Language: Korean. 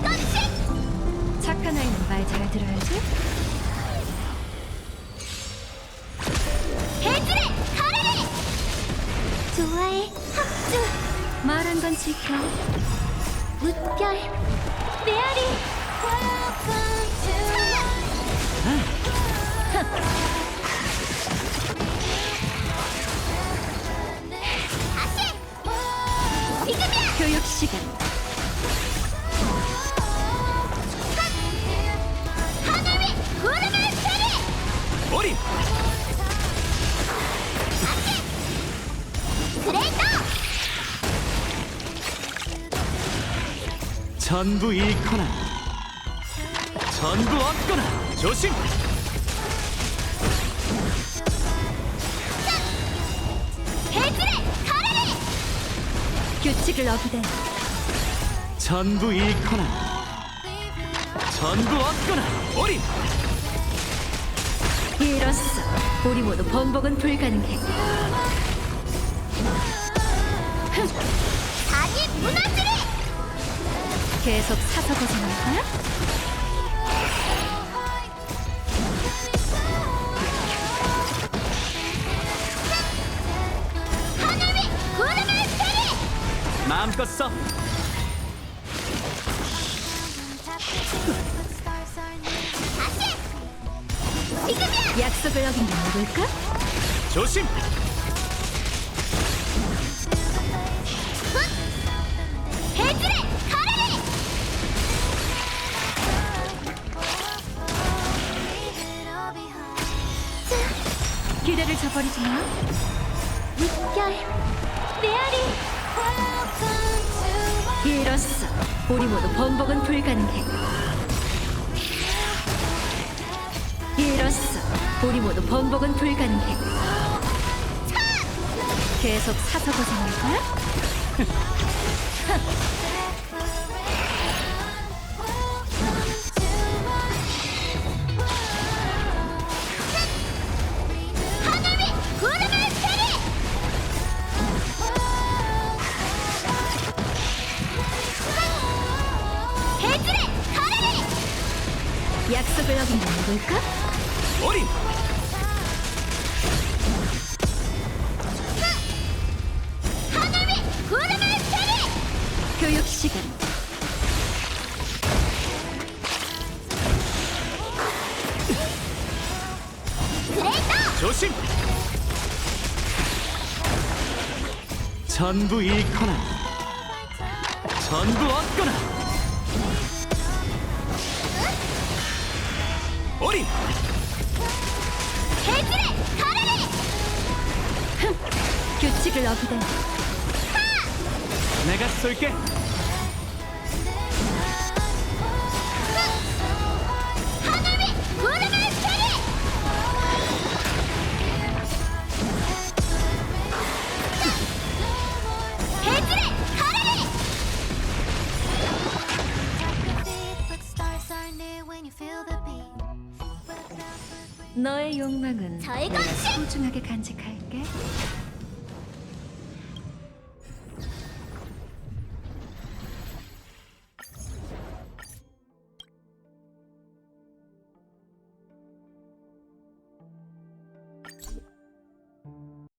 절검식 착한 아이는 말 잘 들어야지. 배틀의 가라리! 좋아해. 합주. 말한 건 지켜. 물결. 메아리. 교육 시간. 전부 잃거나 전부 얻거나 조심 배틀의 가라리 규칙을 어기대. 전부 잃거나 전부 얻거나 어린 이로써 우리 모두 번복은 불가능해. 계속 사서 고생할 거야? 하늘 위 구름을 세리 마음껏 써 다시 지금이야 약속을 어긴 게 누굴까? 조심 기대를 저버리지 마. 물결 메아리 이로써 우리 모두 번복은 불가능해. 이로써 우리 모두 번복은 불가능해. 계속 사서 고생할 거야? 약속을 어긴 게 누굴까? 어린 하늘 위 구름을 세리 교육 시간. 그레이터 조심 전부 잃거나 전부 얻 어린 배틀의 가라리 규칙을 어기대. 내가 쏠게 너의 욕망은 절검식 소중하게 간직할게.